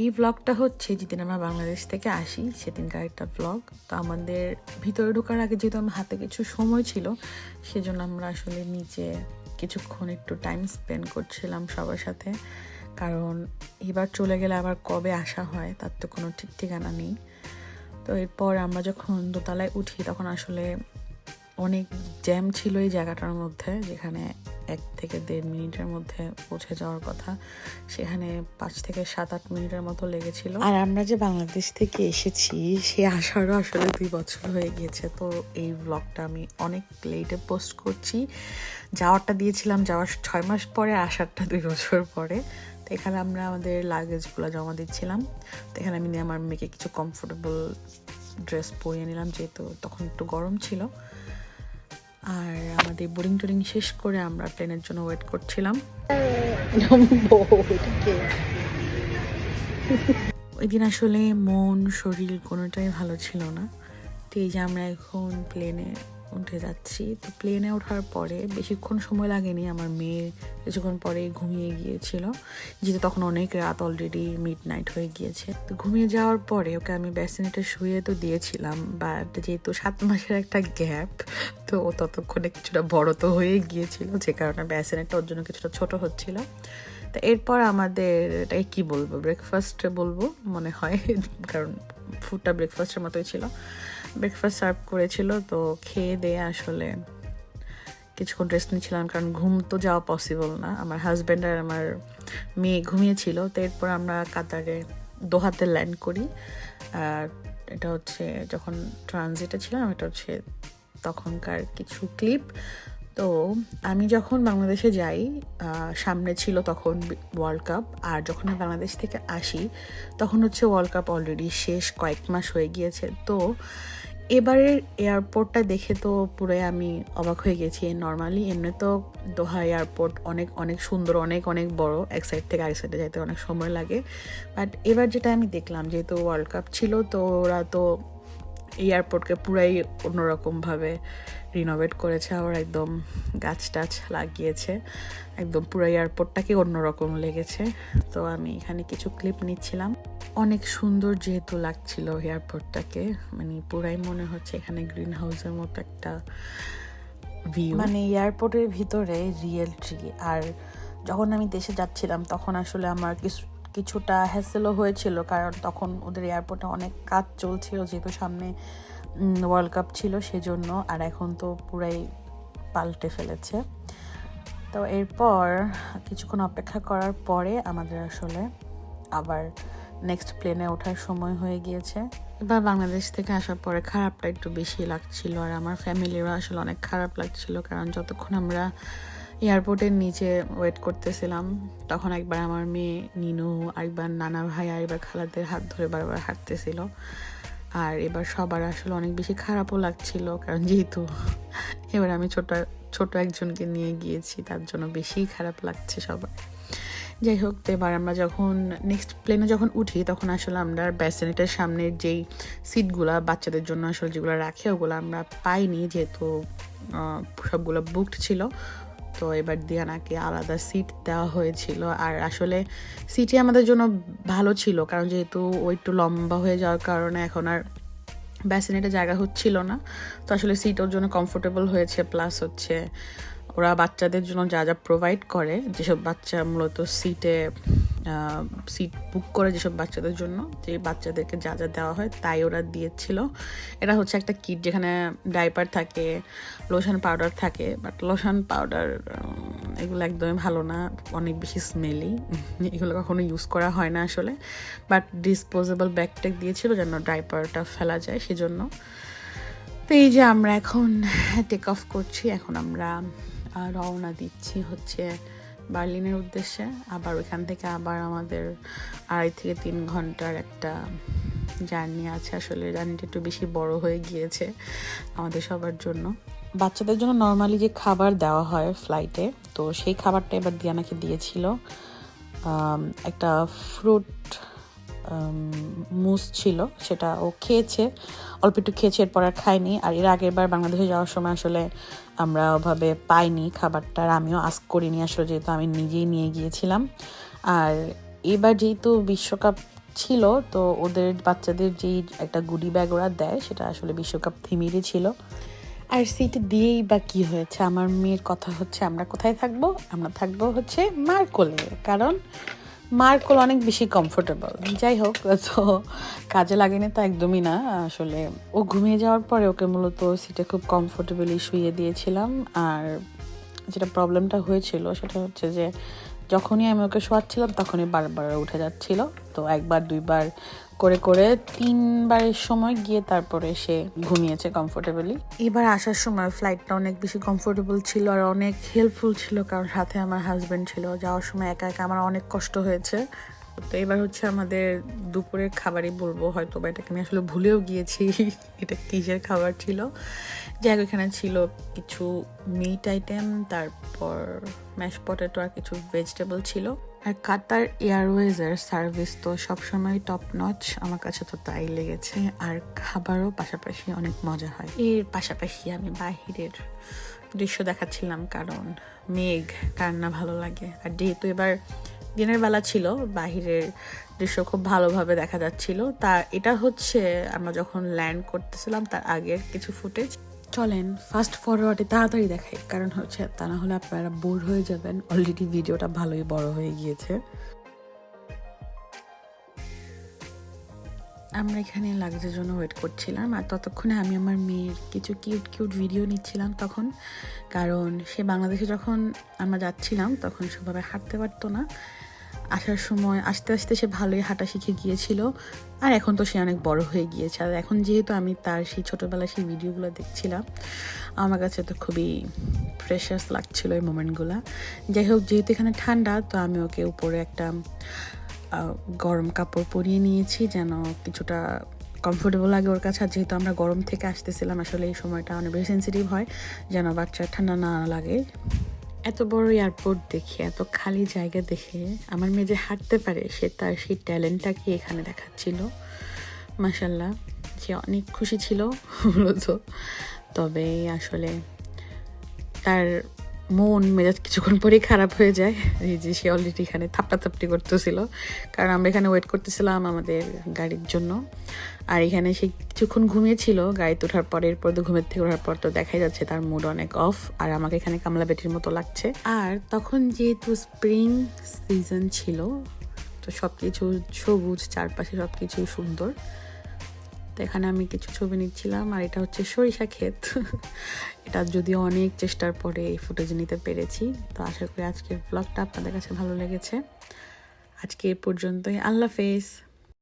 এই ব্লগটা হচ্ছে যেদিন আমরা বাংলাদেশ থেকে আসি, সেদিনকার একটা ব্লগ তো আমাদের ভিতরে ঢোকার আগে যেহেতু আমার হাতে কিছু সময় ছিল, সেজন্য আমরা আসলে নিচে কিছুক্ষণ একটু টাইম স্পেন্ড করছিলাম সবার সাথে। কারণ এবার চলে গেলে আবার কবে আসা হয়, তার তো কোনো ঠিক ঠিকানা নেই। তো এরপর আমরা যখন দোতলায় উঠি, তখন আসলে অনেক জ্যাম ছিল এই জায়গাটার মধ্যে, যেখানে এক থেকে দেড় মিনিটের মধ্যে পৌঁছে যাওয়ার কথা। সেখানে পাঁচ থেকে সাত আট মিনিটের মতো লেগেছিল। আর আমরা যে বাংলাদেশ থেকে এসেছি, সে আসারও আসলে দুই বছর হয়ে গিয়েছে। তো এই ব্লগটা আমি অনেক লেটে পোস্ট করছি। যাওয়ারটা দিয়েছিলাম, যাওয়ার ছয় মাস পরে, আসারটা দুই বছর পরে। তো এখানে আমরা আমাদের লাগেজগুলো জমা দিচ্ছিলাম। তো এখানে আমি আমার মেয়েকে কিছু কমফোর্টেবল ড্রেস পরিয়ে নিলাম, যেহেতু তখন একটু গরম ছিল। আর আমাদের বোরিং টোরিং শেষ করে আমরা প্লেনের জন্য ওয়েট করছিলাম। ওই দিন আসলে মন শরীর কোনোটাই ভালো ছিল না। তো এই যে আমরা এখন প্লেনে উঠে যাচ্ছি। তো প্লেনে ওঠার পরে বেশিক্ষণ সময় লাগেনি আমার মেয়ে কিছুক্ষণ পরে ঘুমিয়ে গিয়েছিল। যেহেতু তখন অনেক রাত অলরেডি মিড নাইট হয়ে গিয়েছে। তো ঘুমিয়ে যাওয়ার পরে ওকে আমি ব্যাসিনেটে শুয়ে তো দিয়েছিলাম বাট যেহেতু সাত মাসের একটা গ্যাপ তো ও ততক্ষণে কিছুটা বড় তো হয়ে গিয়েছিল। যে কারণে ব্যাসিনেটটা ওর জন্য কিছুটা ছোট হচ্ছিল। তো এরপর আমাদের এটাকে কী বলব? ব্রেকফাস্ট বলব, মনে হয়, কারণ ফুডটা ব্রেকফাস্টের মতোই ছিল। ব্রেকফাস্ট সার্ভ করেছিল, তো খেয়ে দিয়ে আসলে কিছুক্ষণ রেস্ট নিচ্ছিলাম, কারণ ঘুম তো যাওয়া পসিবল না। আমার হাজব্যান্ড আর আমার মেয়ে ঘুমিয়েছিল, তো এরপর আমরা কাতারে দোহাতে ল্যান্ড করি। আর এটা হচ্ছে, যখন ট্রানজিটে ছিলাম, এটা হচ্ছে তখনকার কিছু ক্লিপ তো আমি যখন বাংলাদেশে যাই সামনে ছিল তখন ওয়ার্ল্ড কাপ আর যখন আমি বাংলাদেশ থেকে আসি, তখন হচ্ছে ওয়ার্ল্ড কাপ অলরেডি শেষ কয়েক মাস হয়ে গিয়েছে। তো এবারের এয়ারপোর্টটা দেখে তো পুরোই আমি অবাক হয়ে গেছি। নর্মালি এমনি তো দোহা এয়ারপোর্ট অনেক অনেক সুন্দর, অনেক অনেক বড়, এক সাইড থেকে আরেক সাইডে যেতে অনেক সময় লাগে। বাট এবার যেটা আমি দেখলাম, যেহেতু ওয়ার্ল্ড কাপ ছিল, তো ওরা তো এয়ারপোর্টকে পুরাই অন্যরকমভাবে রিনোভেট করেছে, আবার একদম গাছ টাছ লাগিয়েছে, একদম পুরো এয়ারপোর্টটাকে অন্যরকম লেগেছে। তো আমি এখানে কিছু ক্লিপ নিচ্ছিলাম। অনেক সুন্দর যেহেতু লাগছিল এয়ারপোর্টটাকে মানে পুরাই মনে হচ্ছে এখানে গ্রিন হাউসের মতো একটা ভিউ মানে এয়ারপোর্টের ভিতরে রিয়েল ট্রি আর যখন আমি দেশে যাচ্ছিলাম, তখন আসলে আমার কিছু কিছুটা হ্যাসেলও হয়েছিল, কারণ তখন ওদের এয়ারপোর্টে অনেক কাজ চলছিল, যেহেতু সামনে ওয়ার্ল্ড কাপ ছিল সেজন্য, আর এখন তো পুরাই পাল্টে ফেলেছে। তো এরপর কিছুক্ষণ অপেক্ষা করার পরে আমাদের আসলে আবার নেক্সট প্লেনে ওঠার সময় হয়ে গিয়েছে। এবার বাংলাদেশ থেকে আসার পরে খারাপটা একটু বেশি লাগছিল, আর আমার ফ্যামিলিরও আসলে অনেক খারাপ লাগছিল, কারণ যতক্ষণ আমরা এয়ারপোর্টের নিচে ওয়েট করতেছিলাম। তখন একবার আমার মেয়ে নিনু, আরেকবার নানা ভাই, আরেকবার খালাদের হাত ধরে বারবার হাঁটতেছিল। আর এবার সবার আসলে অনেক বেশি খারাপও লাগছিল, কারণ যেহেতু এবার আমি ছোট ছোট একজনকে নিয়ে গিয়েছি, তার জন্য বেশি খারাপ লাগছে সবার। যাই হোক তো এবার আমরা যখন নেক্সট প্লেনে যখন উঠি, তখন আসলে আমরা ব্যাসিনেটের সামনের যেই সিটগুলো বাচ্চাদের জন্য আসলে যেগুলো রাখে, ওগুলো আমরা পাইনি, যেহেতু সবগুলো বুকড ছিল। তো এবার দিয়ানাকে আলাদা সিট দেওয়া হয়েছিল। আর আসলে সিটই আমাদের জন্য ভালো ছিল, কারণ যেহেতু ও একটু লম্বা হয়ে যাওয়ার কারণে এখন আর ব্যাসিনেটে জায়গা হচ্ছিল না। তো আসলে সিট ওর জন্য কমফোর্টেবল হয়েছে প্লাস হচ্ছে ওরা বাচ্চাদের জন্য যা যা প্রোভাইড করে, যেসব বাচ্চা মূলত সিটে সিট বুক করে যেসব বাচ্চাদের জন্য, যে বাচ্চাদেরকে যা যা দেওয়া হয় তাই ওরা দিয়েছিল। এটা হচ্ছে একটা কিট যেখানে ডাইপার থাকে লোশন পাউডার থাকে বাট লোশন পাউডার এগুলো একদমই ভালো না, অনেক বেশি স্মেলি এগুলো কখনো ইউজ করা হয় না আসলে। বাট ডিসপোজেবল ব্যাগ ট্যাগ দিয়েছিল যেন ডাইপারটা ফেলা যায় সেজন্য। তো এই যে আমরা এখন টেক অফ করছি, এখন আমরা রওনা দিচ্ছি হচ্ছে বার্লিনের উদ্দেশ্যে, আবার ওইখান থেকে আবার আমাদের আড়াই থেকে তিন ঘণ্টার একটা জার্নি আছে। আসলে জার্নিটা একটু বেশি বড় হয়ে গিয়েছে আমাদের সবার জন্য। বাচ্চাদের জন্য নর্মালি যে খাবার দেওয়া হয় ফ্লাইটে তো সেই খাবারটা এবার দিয়ানাকে দিয়েছিল। একটা ফ্রুট মুস ছিল, সেটা ও খেয়েছে। অল্প একটু খেয়েছে, এরপর আর খায়নি। আর এর আগের বার বাংলাদেশে যাওয়ার সময় আসলে আমরা ওভাবে পাইনি খাবারটা, আর আমিও আস্ক করিনি আসলে, যেহেতু আমি নিজেই নিয়ে গিয়েছিলাম। আর এবার যেহেতু বিশ্বকাপ ছিল, তো ওদের বাচ্চাদের যেই একটা গুডি ব্যাগ ওরা দেয়, সেটা আসলে বিশ্বকাপ থিমিরই ছিল। আর সিট দিয়েই বা কী হয়েছে? আমার মেয়ের কথা হচ্ছে, আমরা কোথায় থাকব? আমরা থাকব হচ্ছে মার কোলে কারণ মার কোল অনেক বেশি কমফোর্টেবল যাই হোক, তো কাজে লাগেনি তা একদমই না। আসলে ও ঘুমিয়ে যাওয়ার পরে ওকে মূলত সিটে খুব কমফোর্টেবলি শুয়ে দিয়েছিলাম। আর যেটা প্রবলেমটা হয়েছিল, সেটা হচ্ছে যে যখনই আমি ওকে শোয়াচ্ছিলাম, তখনই বারবার উঠে যাচ্ছিল। তো একবার, দুইবার করে করে তিনবারের সময় গিয়ে তারপরে সে ঘুমিয়েছে কমফোর্টেবলি এবার আসার সময় ফ্লাইটটা অনেক বেশি কমফোর্টেবল ছিল আর অনেক হেল্পফুল ছিল কারণ সাথে আমার হাজব্যান্ড ছিল। যাওয়ার সময় একা একা আমার অনেক কষ্ট হয়েছে। তো এবার হচ্ছে আমাদের দুপুরের খাবারই বলব হয়তো বা এটাকে আমি আসলে ভুলেও গিয়েছি। এটা কিসের খাবার ছিল? যাই হোক, এখানে ছিল কিছু মিট আইটেম তারপর ম্যাশ পটেটো আর কিছু ভেজিটেবল ছিল। আর কাতার এয়ারওয়েজের সার্ভিস তো সবসময় টপ নচ আমার কাছে তো তাই লেগেছে। আর খাবারও পাশাপাশি অনেক মজা হয়। এর পাশাপাশি আমি বাহিরের দৃশ্য দেখাচ্ছিলাম কারণ মেঘ, কার না ভালো লাগে। আর যেহেতু এবার দিনের বেলা ছিল, বাহিরের দৃশ্য খুব ভালোভাবে দেখা যাচ্ছিল। তা এটা হচ্ছে আমরা যখন ল্যান্ড করতেছিলাম, তার আগের কিছু ফুটেজ চলেন ফাস্ট ফরওয়ার্ডে তাড়াতাড়ি দেখাই। কারণ হচ্ছে, তা না হলে আপনারা বোর হয়ে যাবেন। অলরেডি ভিডিওটা ভালোই বড় হয়ে গিয়েছে। আমরা এখানে লাগেজের জন্য ওয়েট করছিলাম। আর ততক্ষণে আমি আমার মেয়ের কিছু কিউট কিউট ভিডিও নিচ্ছিলাম তখন। কারণ সে বাংলাদেশে যখন আমরা যাচ্ছিলাম, তখন সেভাবে হাঁটতে পারতো না। আসার সময় আস্তে আস্তে সে ভালোই হাঁটা শিখে গিয়েছিল। আর এখন তো সে অনেক বড় হয়ে গিয়েছে। আর এখন যেহেতু আমি তার সেই ছোটোবেলায় সেই ভিডিওগুলো দেখছিলাম, আমার কাছে তো খুবই ফ্রেশাস লাগছিল এই মোমেন্টগুলো। যাই হোক, যেহেতু এখানে ঠান্ডা, তো আমি ওকে উপরে একটা গরম কাপড় পরিয়ে নিয়েছি যেন কিছুটা কমফোর্টেবল লাগে ওর কাছে। আর যেহেতু আমরা গরম থেকে আসতেছিলাম, আসলে এই সময়টা অনেক বেশি সেন্সিটিভ হয়, যেন বাচ্চার ঠান্ডা না লাগে। এত বড় এয়ারপোর্ট দেখে, এত খালি জায়গা দেখে আমার মেয়ে যে হাঁটতে পারে, সে তার সেই ট্যালেন্টটাকে এখানে দেখাচ্ছিল। মাসাল্লাহ সে অনেক খুশি ছিল মূলত। তবে আসলে তার মন মেজাজ কিছুক্ষণ পরেই খারাপ হয়ে যায়। এই যে সে অলরেডি এখানে থাপটা থাপটি করতেছিল। কারণ আমরা এখানে ওয়েট করতেছিলাম আমাদের গাড়ির জন্য। আর এখানে সে কিছুক্ষণ ঘুমিয়েছিল। গাড়িতে ওঠার পর, এরপর তো ঘুমের থেকে ওঠার পর তো দেখাই যাচ্ছে তার মুড অনেক অফ আর আমাকে এখানে কামলা বেটির মতো লাগছে। আর তখন যেহেতু স্প্রিং সিজন ছিল, তো সব কিছু সবুজ, চারপাশে সব কিছুই সুন্দর। তো এখানে আমি কিছু ছবি নিচ্ছিলাম, আর এটা হচ্ছে সরিষা ক্ষেত। এটা যদিও অনেক চেষ্টার পরে এই ফুটেজ নিতে পেরেছি, তো আশা করি আজকের ব্লগটা আপনাদের কাছে ভালো লেগেছে। আজকে এ পর্যন্তই, আল্লাহ হাফেজ।